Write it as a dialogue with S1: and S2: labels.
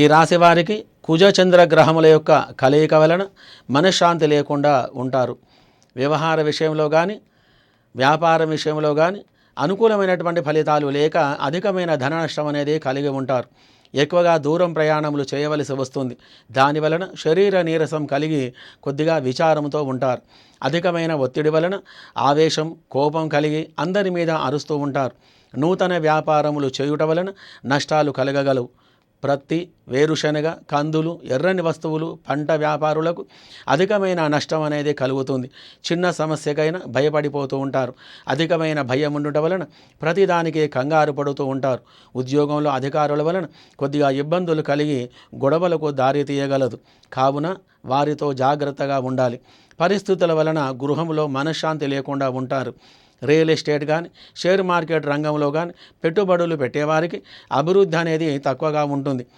S1: ఈ రాశి వారికి కుజచంద్ర గ్రహముల యొక్క కలయిక వలన మనశ్శాంతి లేకుండా ఉంటారు. వ్యవహార విషయంలో కానీ వ్యాపారం విషయంలో కానీ అనుకూలమైనటువంటి ఫలితాలు లేక అధికమైన ధన నష్టం అనేది కలిగి ఉంటారు. ఎక్కువగా దూరం ప్రయాణములు చేయవలసి వస్తుంది. దాని వలన శరీర నీరసం కలిగి కొద్దిగా విచారంతో ఉంటారు. అధికమైన ఒత్తిడి వలన ఆవేశం కోపం కలిగి అందరి మీద అరుస్తూ ఉంటారు. నూతన వ్యాపారములు చేయుట వలన నష్టాలు కలగగలవు. ప్రత్తి వేరుశనగ కందులు ఎర్రని వస్తువులు పంట వ్యాపారులకు అధికమైన నష్టం అనేది కలుగుతుంది. చిన్న సమస్యకైనా భయపడిపోతూ ఉంటారు. అధికమైన భయం ఉండటం వలన ప్రతిదానికి కంగారు పడుతూ ఉంటారు. ఉద్యోగంలో అధికారుల వలన కొద్దిగా ఇబ్బందులు కలిగి గొడవలకు దారి తీయగలదు. కావున వారితో జాగ్రత్తగా ఉండాలి. పరిస్థితుల వలన గృహంలో మనశ్శాంతి లేకుండా ఉంటారు. రియల్ ఎస్టేట్ కానీ షేర్ మార్కెట్ రంగంలో కానీ పెట్టుబడులు పెట్టేవారికి అభివృద్ధి అనేది తక్కువగా ఉంటుంది.